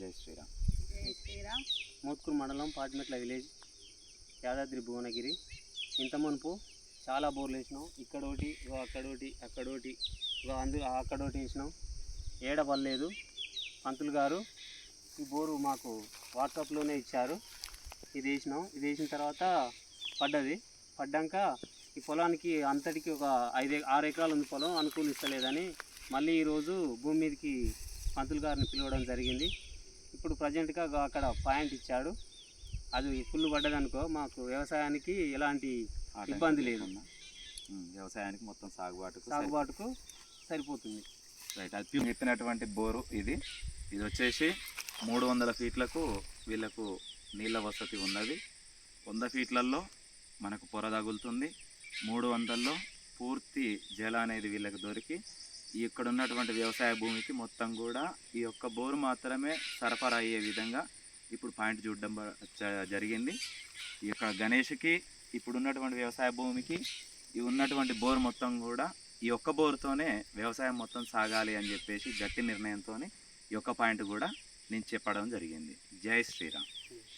జై శ్రీరామ్. జై శ్రీరామ్. మోత్కూరు మండలం పాటిమెట్ల విలేజ్ యాదాద్రి భువనగిరి. ఇంత మునుపు చాలా బోర్లు వేసినాం. ఇక్కడ ఒకటి ఇగో అక్కడ ఒకటి అక్కడ ఒకటి ఇగో అందు అక్కడ ఒకటి వేసినాం. ఏడ పర్లేదు పంతులు గారు ఈ బోరు మాకు వాట్సాప్లోనే ఇచ్చారు. ఇది వేసినాం. ఇది వేసిన తర్వాత పడ్డది. పడ్డాక ఈ పొలానికి అంతటికి ఒక ఐదు ఆరు ఎకరాలు ఉంది పొలం. అనుకూలిస్తలేదని మళ్ళీ ఈరోజు భూమి మీదకి పంతులు గారిని పిలవడం జరిగింది. ఇప్పుడు ప్రజెంట్గా అక్కడ పాయింట్ ఇచ్చాడు. అది ఫుల్ పడ్డదనుకో మాకు వ్యవసాయానికి ఎలాంటి ఇబ్బంది లేదు. వ్యవసాయానికి మొత్తం సాగుబాటుకు సాగుబాటుకు సరిపోతుంది. రైట్ అది ఎత్తినటువంటి బోరు ఇది. ఇది వచ్చేసి మూడు వందల ఫీట్లకు వీళ్ళకు నీళ్ళ వసతి ఉన్నది. వంద ఫీట్లలో మనకు పొర తగులుతుంది. మూడు వందల్లో పూర్తి జల అనేది వీళ్ళకి దొరికి ఇక్కడ ఉన్నటువంటి వ్యవసాయ భూమికి మొత్తం కూడా ఈ యొక్క బోరు మాత్రమే సరఫరా అయ్యే విధంగా ఇప్పుడు పాయింట్ చూడడం జరిగింది. ఈ యొక్క గణేష్కి ఇప్పుడు ఉన్నటువంటి వ్యవసాయ భూమికి ఈ ఉన్నటువంటి బోర్ మొత్తం కూడా ఈ ఒక్క బోరుతోనే వ్యవసాయం మొత్తం సాగాలి అని చెప్పేసి గట్టి నిర్ణయంతో ఈ ఒక్క పాయింట్ కూడా నేను చెప్పడం జరిగింది. జై శ్రీరామ్.